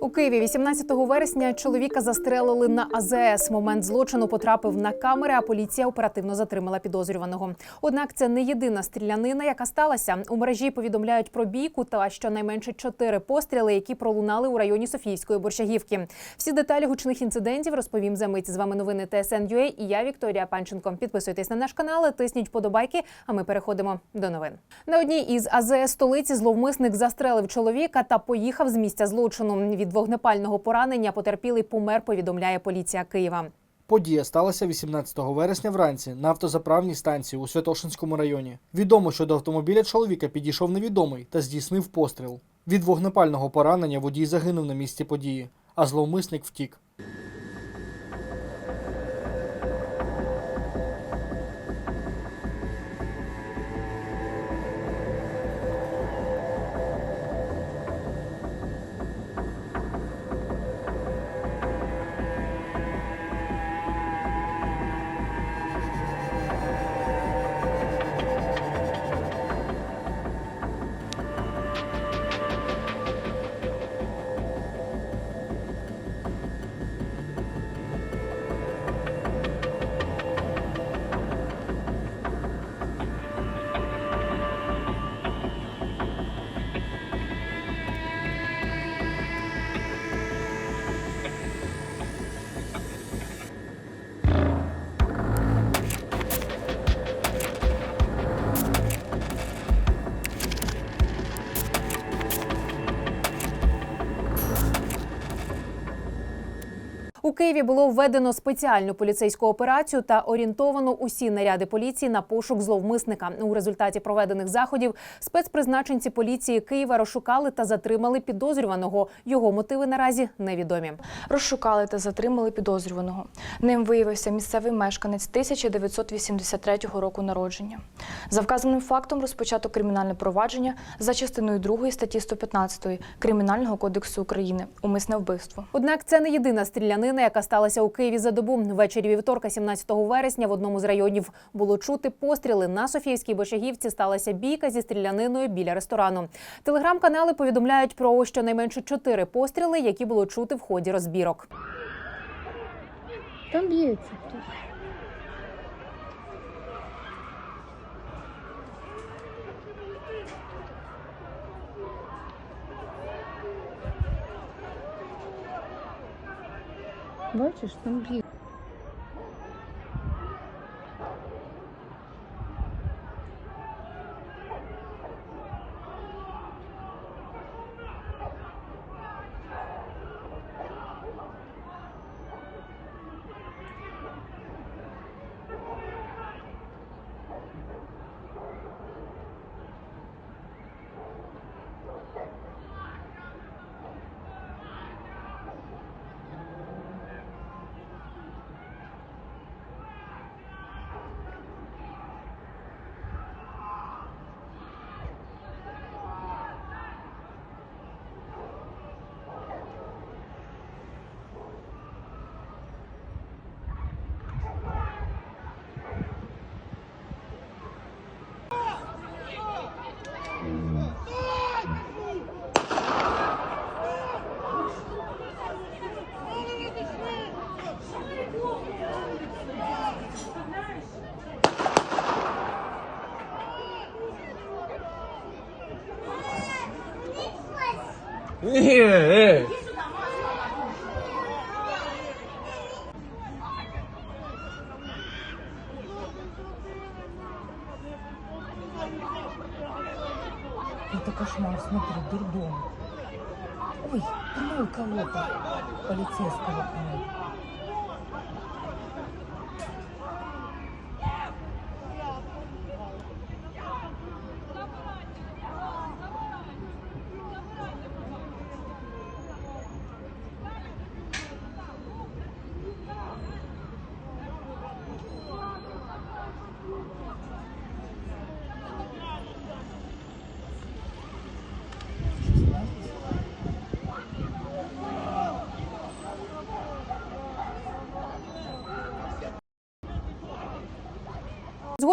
У Києві 18 вересня чоловіка застрелили на АЗС. Момент злочину потрапив на камери, а поліція оперативно затримала підозрюваного. Однак це не єдина стрілянина, яка сталася. У мережі повідомляють про бійку та щонайменше чотири постріли, які пролунали у районі Софійської Борщагівки. Всі деталі гучних інцидентів розповім за мить. З вами новини ТСН.UA і я Вікторія Панченко. Підписуйтесь на наш канал, тисніть вподобайки. А ми переходимо до новин. На одній із АЗС столиці зловмисник застрелив чоловіка та поїхав з місця злочину. Від вогнепального поранення потерпілий помер. Повідомляє поліція Києва. Подія сталася 18 вересня вранці на автозаправній станції у Святошинському районі. Відомо, що до автомобіля чоловіка підійшов невідомий та здійснив постріл. Від вогнепального поранення водій загинув на місці події, а зловмисник втік. У Києві було введено спеціальну поліцейську операцію та орієнтовано усі наряди поліції на пошук зловмисника. У результаті проведених заходів спецпризначенці поліції Києва розшукали та затримали підозрюваного. Його мотиви наразі невідомі. Розшукали та затримали підозрюваного. Ним виявився місцевий мешканець 1983 року народження. За вказаним фактом розпочато кримінальне провадження за частиною 2 статті 115 Кримінального кодексу України умисне вбивство. Однак це не єдина стрілянина, яка сталася у Києві за добу. Ввечері вівторка, 17 вересня, в одному з районів було чути постріли. На Софіївській Бочагівці сталася бійка зі стріляниною біля ресторану. Телеграм-канали повідомляють про щонайменше чотири постріли, які було чути в ході розбірок. Там б'ється хтось. Бачиш, там б'є. Это кошмар, смотри, дурдом. Ой, пнул кого-то полицейского.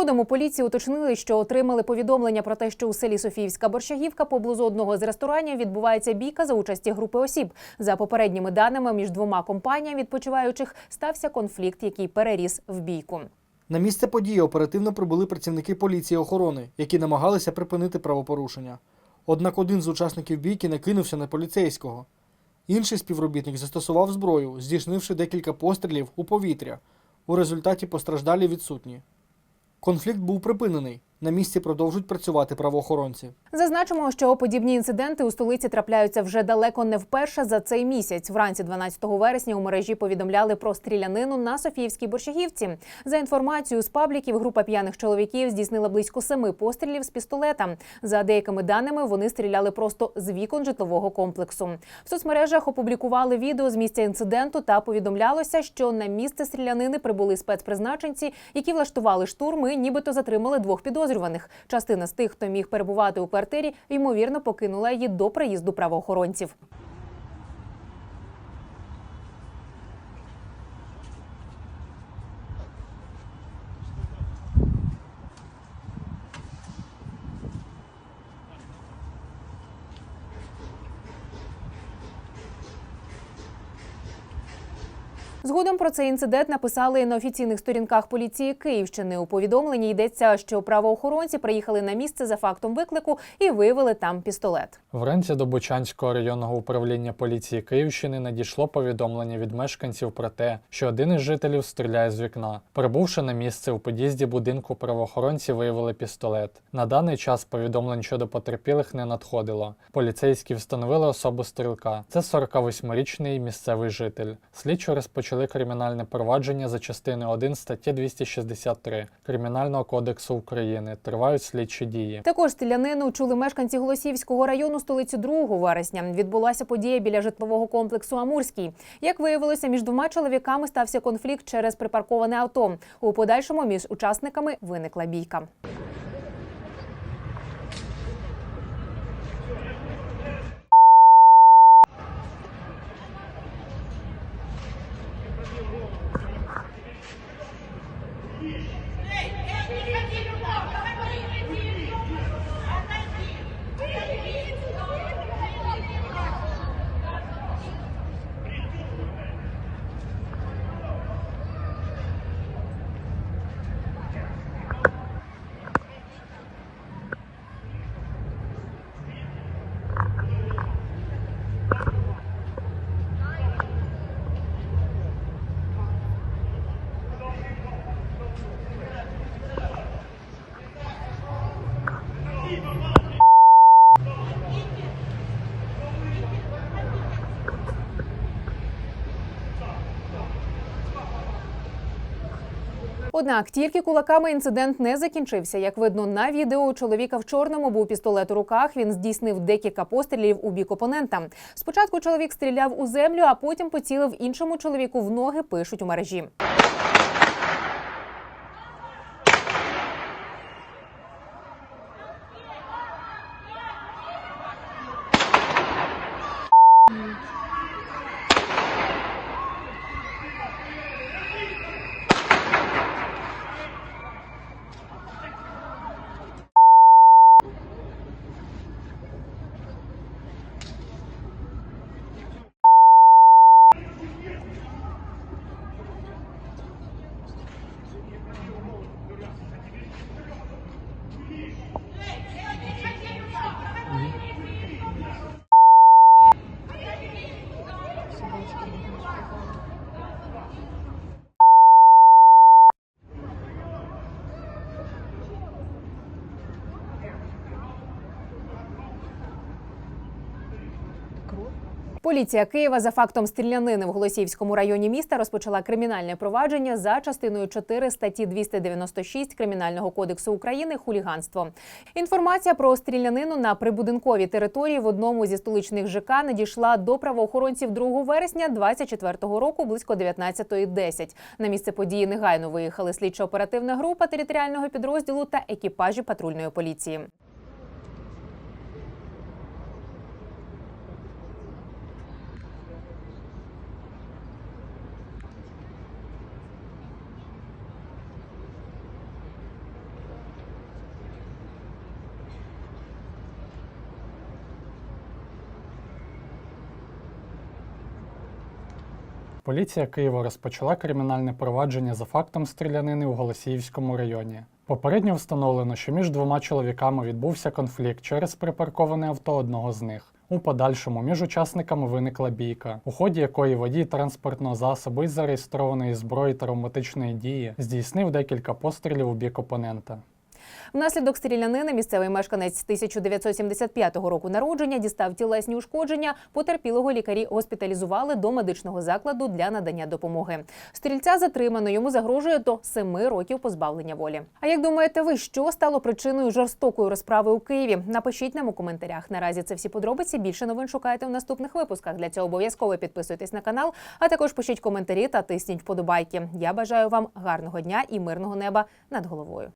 Згодом у поліції уточнили, що отримали повідомлення про те, що у селі Софіївська Борщагівка поблизу одного з ресторанів відбувається бійка за участі групи осіб. За попередніми даними між двома компаніями відпочиваючих стався конфлікт, який переріс в бійку. На місце події оперативно прибули працівники поліції охорони, які намагалися припинити правопорушення. Однак один з учасників бійки накинувся на поліцейського. Інший співробітник застосував зброю, здійснивши декілька пострілів у повітря. У результаті постраждалі відсутні. Конфлікт був припинений. На місці продовжують працювати правоохоронці. Зазначимо, що подібні інциденти у столиці трапляються вже далеко не вперше за цей місяць. Вранці 12 вересня у мережі повідомляли про стрілянину на Софіївській борщагівці. За інформацією з пабліків, група п'яних чоловіків здійснила близько семи пострілів з пістолета. За деякими даними, вони стріляли просто з вікон житлового комплексу. В соцмережах опублікували відео з місця інциденту та повідомлялося, що на місце стрілянини прибули спецпризначенці, які влаштували штурм і нібито затримали двох підозрюваних. Частина з тих, хто міг перебувати у квартирі, ймовірно покинула її до приїзду правоохоронців. Згодом про цей інцидент написали на офіційних сторінках поліції Київщини. У повідомленні йдеться, що правоохоронці приїхали на місце за фактом виклику і виявили там пістолет. Вранці до Бучанського районного управління поліції Київщини надійшло повідомлення від мешканців про те, що один із жителів стріляє з вікна. Прибувши на місце у під'їзді будинку, правоохоронці виявили пістолет. На даний час повідомлень щодо потерпілих не надходило. Поліцейські встановили особу стрілка. Це 48-річний місцевий житель. Слідчо розпочали кримінальне провадження за частиною 1 статті 263 Кримінального кодексу України. Тривають слідчі дії. Також стрілянину чули мешканці Голосіївського району столиці 2 вересня. Відбулася подія біля житлового комплексу Амурський. Як виявилося, між двома чоловіками стався конфлікт через припарковане авто. У подальшому між учасниками виникла бійка. Однак тільки кулаками інцидент не закінчився. Як видно на відео, у чоловіка в чорному був пістолет у руках. Він здійснив декілька пострілів у бік опонента. Спочатку чоловік стріляв у землю, а потім поцілив іншому чоловіку в ноги. Пишуть у мережі. Поліція Києва за фактом стрілянини в Голосіївському районі міста розпочала кримінальне провадження за частиною 4 статті 296 Кримінального кодексу України хуліганство. Інформація про стрілянину на прибудинковій території в одному зі столичних ЖК надійшла до правоохоронців 2 вересня 2024 року близько 19.10. На місце події негайно виїхали слідчо-оперативна група територіального підрозділу та екіпажі патрульної поліції. Поліція Києва розпочала кримінальне провадження за фактом стрілянини у Голосіївському районі. Попередньо встановлено, що між двома чоловіками відбувся конфлікт через припарковане авто одного з них. У подальшому між учасниками виникла бійка, у ході якої водій транспортного засобу із зареєстрованої зброї травматичної дії здійснив декілька пострілів у бік опонента. Внаслідок стрілянини місцевий мешканець 1975 року народження дістав тілесні ушкодження. Потерпілого лікарі госпіталізували до медичного закладу для надання допомоги. Стрільця затримано. Йому загрожує до семи років позбавлення волі. А як думаєте, ви що стало причиною жорстокої розправи у Києві? Напишіть нам у коментарях. Наразі це всі подробиці. Більше новин шукайте в наступних випусках. Для цього обов'язково підписуйтесь на канал, а також пишіть коментарі та тисніть вподобайки. Я бажаю вам гарного дня і мирного неба над головою.